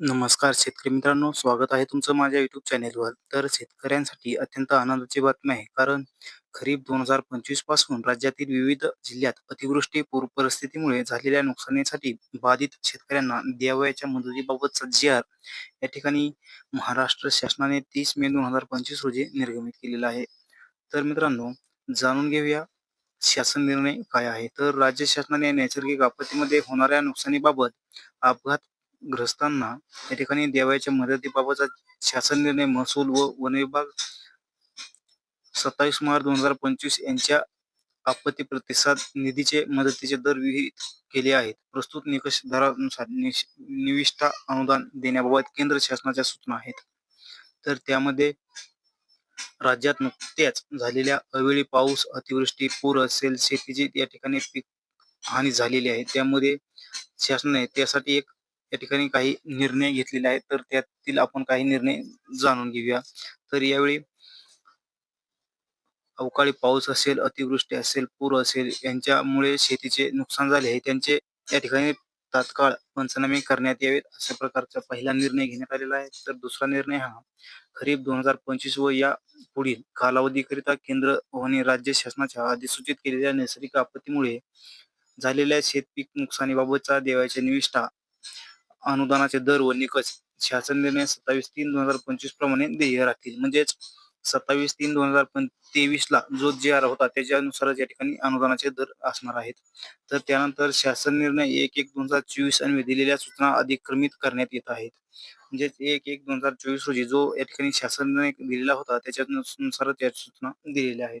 नमस्कार शेतकरी मित्रांनो स्वागत आहे तुमचं माझ्या युट्यूब चॅनेलवर तर शेतकऱ्यांसाठी अत्यंत आनंदाची बातमी आहे. कारण खरीप दोन हजार पंचवीसपासून राज्यातील विविध जिल्ह्यात अतिवृष्टी पूर परिस्थितीमुळे झालेल्या नुकसानीसाठी बाधित शेतकऱ्यांना द्यावयाच्या मदतीबाबतचा जी आर या ठिकाणी महाराष्ट्र शासनाने तीस मे दोन हजार पंचवीस रोजी निर्गमित केलेला आहे. तर मित्रांनो जाणून घेऊया शासन निर्णय काय आहे. तर राज्य शासनाने नैसर्गिक आपत्तीमध्ये होणाऱ्या नुकसानीबाबत अपघात ग्रस्तांना या ठिकाणी देवाच्या मदतीबाबतचा शासन निर्णय महसूल व वन विभाग सत्तावीस मार्च दोन हजार पंचवीस यांच्या आपत्ती प्रतिसाद निधीचे मदतीचे दर विहित केले आहेत. प्रस्तुत निकष दरानुसार निविष्ठा अनुदान देण्याबाबत केंद्र शासनाच्या सूचना आहेत. तर त्यामध्ये राज्यात नुकत्याच झालेल्या अवेळी पाऊस अतिवृष्टी पूर असेल शेतीची या ठिकाणी पीक हानी झालेली आहे. त्यामध्ये शासनाने त्यासाठी एक या ठिकाणी काही निर्णय घेतलेले आहेत तर त्यातील आपण काही निर्णय जाणून घेऊया. तर यावेळी अवकाळी पाऊस असेल अतिवृष्टी असेल पूर असेल यांच्यामुळे शेतीचे नुकसान झाले आहे. त्यांचे या ठिकाणी तात्काळ पंचनामे करण्यात यावेत अशा प्रकारचा पहिला निर्णय घेण्यात आलेला आहे. तर दुसरा निर्णय हा खरीप दोन हजार पंचवीस व या पुढील कालावधीकरिता केंद्र आणि राज्य शासनाच्या अधिसूचित केलेल्या नैसर्गिक आपत्तीमुळे झालेल्या शेतपीक नुकसानीबाबतचा देवाच्या निविष्ठा अनुदानाचे दर व निकष शासन निर्णय सत्तावीस तीन दोन हजार पंचवीस प्रमाणे ध्येय राहतील. म्हणजेच सत्तावीस तीन दोन हजार तेवीस ला जो जे आर होता त्याच्यानुसारच या ठिकाणी अनुदानाचे दर असणार आहेत. तर त्यानंतर शासन निर्णय एक एक दोन हजार चोवीस आणि दिलेल्या सूचना अधिक्रमित करण्यात येत आहेत. म्हणजेच एक एक दोन हजार चोवीस रोजी जो या ठिकाणी शासन निर्णय दिलेला होता त्याच्यानुसारच या सूचना दिलेल्या आहेत.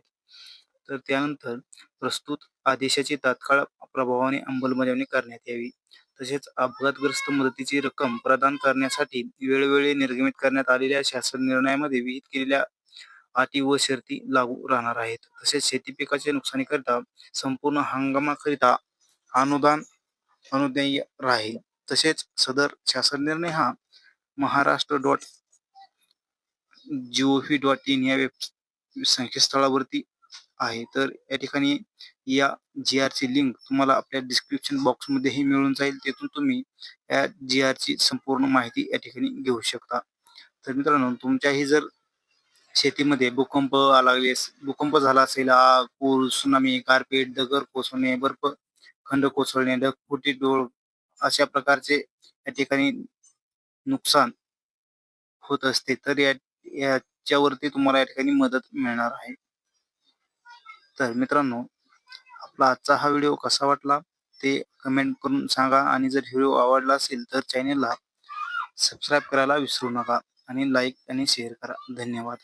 तर त्यानंतर प्रस्तुत आदेशाची तात्काळ प्रभावाने अंमलबजावणी करण्यात यावी. तसेच अपघातग्रस्त मदतीची रक्कम प्रदान करण्यासाठी वेळोवेळी निर्गमित करण्यात आलेल्या शासन निर्णयामध्ये विहित केलेल्या अटी व शर्ती लागू राहणार आहेत. तसेच शेती पिकाच्या नुकसानीकरिता संपूर्ण हंगामाकरिता अनुदान अनुदेय राहील. तसेच सदर शासन निर्णय हा Maharashtra dot G O V dot in या वेब संकेतस्थळावरती आहे. तर या ठिकाणी या जी ची लिंक तुम्हाला आपल्या डिस्क्रिप्शन बॉक्समध्येही मिळून जाईल. तिथून तुम्ही या जी ची संपूर्ण माहिती या ठिकाणी घेऊ शकता. तर मित्रांनो तुमच्याही जर शेतीमध्ये भूकंप आला भूकंप झाला असेल पूर सुनामी गारपीट दगर कोसळणे बर्फ खंड कोसळणे ढगफुटी डोळ अशा प्रकारचे या ठिकाणी नुकसान होत असते. तर या याच्यावरती तुम्हाला या ठिकाणी मदत मिळणार आहे. तर मित्रांनो आपला आजचा हा व्हिडिओ कसा वाटला ते कमेंट करून सांगा. आणि जर व्हिडिओ आवडला असेल तर चॅनेलला सबस्क्राईब करायला विसरू नका. आणि लाईक आणि शेअर करा. धन्यवाद.